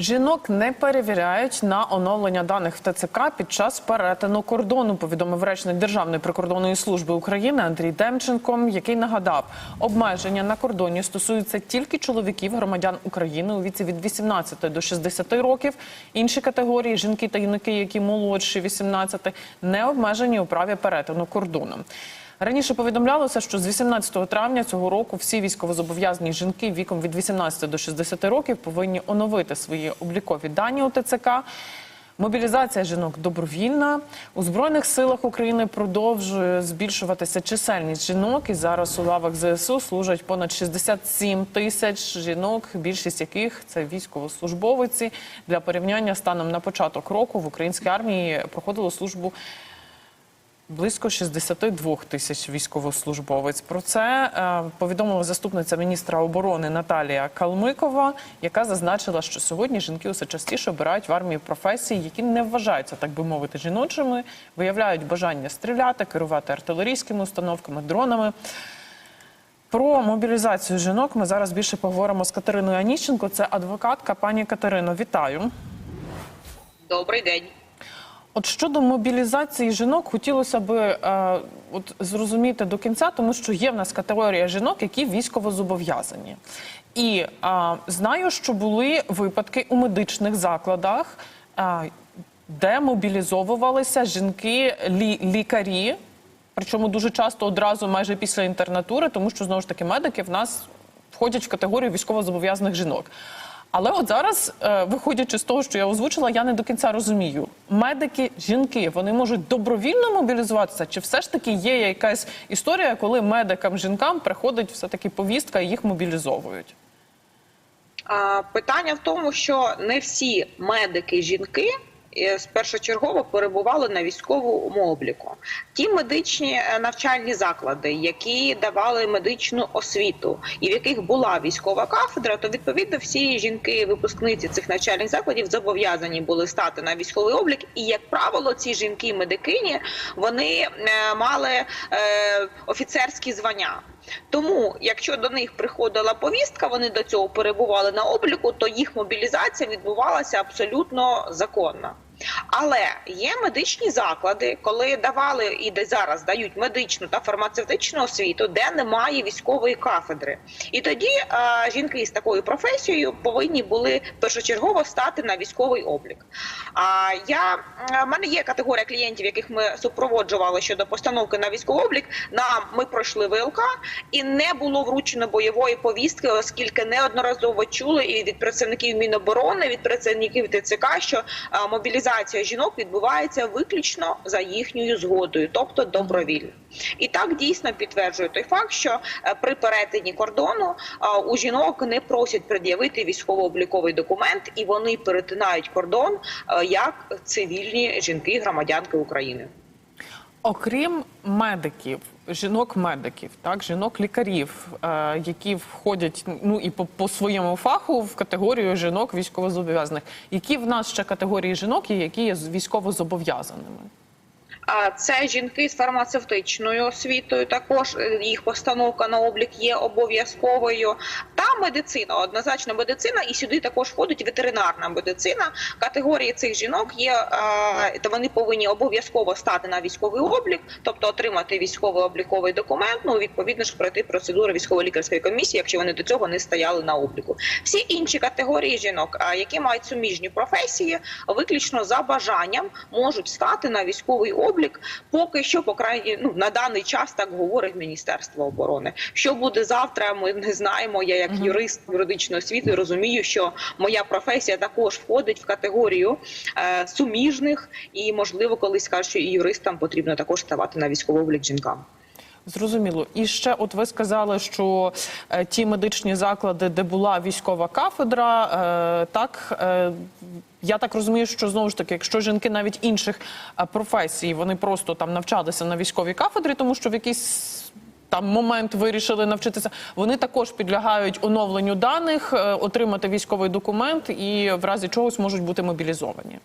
Жінок не перевіряють на оновлення даних в ТЦК під час перетину кордону. Повідомив речник Державної прикордонної служби України Андрій Демченко, який нагадав, обмеження на кордоні стосуються тільки чоловіків, громадян України у віці від 18 до 60 років. Інші категорії жінки та юнаки, які молодші 18, не обмежені у праві перетину кордону. Раніше повідомлялося, що з 18 травня цього року всі військовозобов'язані жінки віком від 18 до 60 років повинні оновити свої облікові дані у ТЦК. Мобілізація жінок добровільна у збройних силах України продовжує збільшуватися чисельність жінок. І зараз у лавах ЗСУ служать понад 67 тисяч жінок, більшість яких це військовослужбовиці. Для порівняння станом на початок року в українській армії проходило службу Близько 62 тисяч військовослужбовець. Про це е, повідомила заступниця міністра оборони Наталія Калмикова, яка зазначила, що сьогодні жінки усе частіше обирають в армії професії, які не вважаються, так би мовити, жіночими, виявляють бажання стріляти, керувати артилерійськими установками, дронами. Про мобілізацію жінок ми зараз більше поговоримо з Катериною Аніщенко. Це адвокатка. Пані Катерино, вітаю. Добрий день. От щодо мобілізації жінок, хотілося би е, от зрозуміти до кінця, тому що є в нас категорія жінок, які військово зобов'язані. І е, знаю, що були випадки у медичних закладах, е, де мобілізовувалися жінки лі, лікарі, причому дуже часто одразу майже після інтернатури, тому що знову ж таки медики в нас входять в категорію військовозобов'язаних жінок. Але от зараз, е, виходячи з того, що я озвучила, я не до кінця розумію. Медики, жінки, вони можуть добровільно мобілізуватися, чи все ж таки є якась історія, коли медикам, жінкам приходить все таки повістка і їх мобілізовують? Питання в тому, що не всі медики жінки. Е, Першочергово перебували на військовому обліку. Ті медичні е, навчальні заклади, які давали медичну освіту, і в яких була військова кафедра, то відповідно всі жінки, випускниці цих навчальних закладів, зобов'язані були стати на військовий облік. І як правило, ці жінки медикині вони е, мали е, офіцерські звання. Тому, якщо до них приходила повістка, вони до цього перебували на обліку, то їх мобілізація відбувалася абсолютно законно. Але є медичні заклади, коли давали і де зараз дають медичну та фармацевтичну освіту, де немає військової кафедри. І тоді е, жінки з такою професією повинні були першочергово стати на військовий облік. А я в мене є категорія клієнтів, яких ми супроводжували щодо постановки на військовий облік. Нам ми пройшли ВЛК і не було вручено бойової повістки, оскільки неодноразово чули і від працівників Міноборони, від працівників ТЦК, що а, мобілізація жінок відбувається виключно за їхньою згодою, тобто добровільно. І так дійсно підтверджує той факт, що е, при перетині кордону у жінок не просять пред'явити військово-обліковий документ, і вони перетинають кордон е, як цивільні жінки, громадянки України. Окрім медиків, жінок-медиків, так жінок-лікарів, е, які входять ну і по, по своєму фаху в категорію жінок військовозобов'язаних. Які в нас ще категорії жінок є, які є військовозобов'язаними? Це жінки з фармацевтичною освітою. Також е, їх постановка на облік є обов'язковою. Медицина, однозначно медицина, і сюди також входить ветеринарна медицина. Категорії цих жінок є е, та вони повинні обов'язково стати на військовий облік, тобто отримати військовий обліковий документ. Ну відповідно ж пройти процедуру військово-лікарської комісії, якщо вони до цього не стояли на обліку. Всі інші категорії жінок, а, які мають суміжні професії, виключно за бажанням можуть стати на військовий облік. Поки що, по крайній ну на даний час так говорить Міністерство оборони. Що буде завтра? Ми не знаємо. Я як Мгм. Юрист юридичної освіти розумію, що моя професія також входить в категорію е, суміжних, і можливо, колись скажуть, що і юристам потрібно також ставати на військовий облік жінкам. Зрозуміло. І ще, от ви сказали, що е, ті медичні заклади, де була військова кафедра, е, так е, я так розумію, що знову ж таки, якщо жінки навіть інших е, професій, вони просто там навчалися на військовій кафедрі, тому що в якийсь там момент вирішили навчитися, вони також підлягають оновленню даних, е, отримати військовий документ і в разі чогось можуть бути мобілізовані.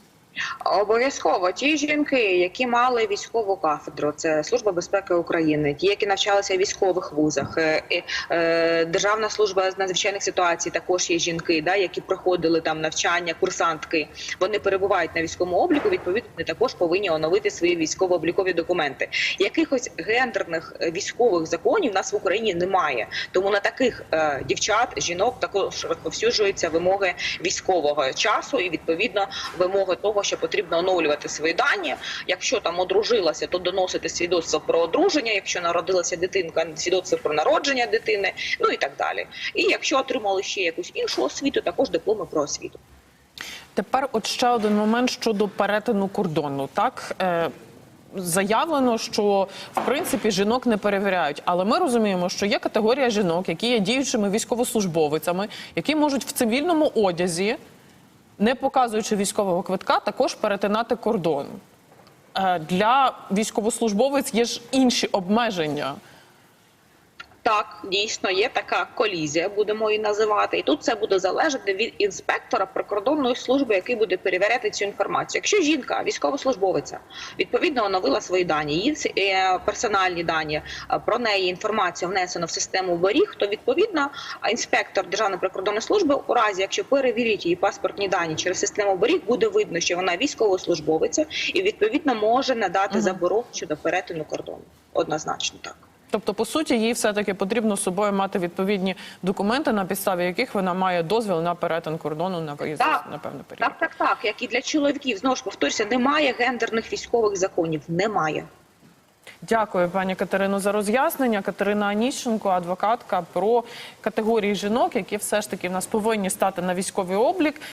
Обов'язково ті жінки, які мали військову кафедру, це Служба безпеки України, ті, які навчалися в військових вузах, е, е, Державна служба з надзвичайних ситуацій, також є жінки, да, які проходили там навчання, курсантки. Вони перебувають на військовому обліку. Відповідно, вони також повинні оновити свої військово-облікові документи. Якихось гендерних е, військових законів в нас в Україні немає. Тому на таких дівчат, жінок також розповсюджуються вимоги військового часу і відповідно вимоги того, що потрібно оновлювати свої дані. Якщо там одружилася, то доносити свідоцтво про одруження. Якщо народилася дитинка, свідоцтво про народження дитини, ну і так далі. І якщо отримали ще якусь іншу освіту, також дипломи про освіту. Тепер от ще один момент щодо перетину кордону. Так е, заявлено, що в принципі жінок не перевіряють, але ми розуміємо, що є категорія жінок, які є діючими військовослужбовицями, які можуть в цивільному одязі, не показуючи військового квитка, також перетинати кордон. Е, для військовослужбовець є ж інші обмеження. Так, дійсно є така колізія, будемо її називати, і тут це буде залежати від інспектора прикордонної служби, який буде перевіряти цю інформацію. Якщо жінка, військовослужбовиця, відповідно оновила свої дані, її е, персональні дані е, про неї інформація внесена в систему оберіг, то відповідно інспектор Державної прикордонної служби, у разі якщо перевірить її паспортні дані через систему оберіг, буде видно, що вона військовослужбовиця, і відповідно може надати заборону щодо перетину кордону. Однозначно так. Тобто, по суті, їй все-таки потрібно з собою мати відповідні документи, на підставі яких вона має дозвіл на перетин кордону на виїзд на певний період. Так, так, так. Як і для чоловіків, знову ж повторюся, немає гендерних військових законів. Немає. Дякую, пані Катерино, за роз'яснення. Катерина Аніщенко, адвокатка про категорії жінок, які все ж таки в нас повинні стати на військовий облік.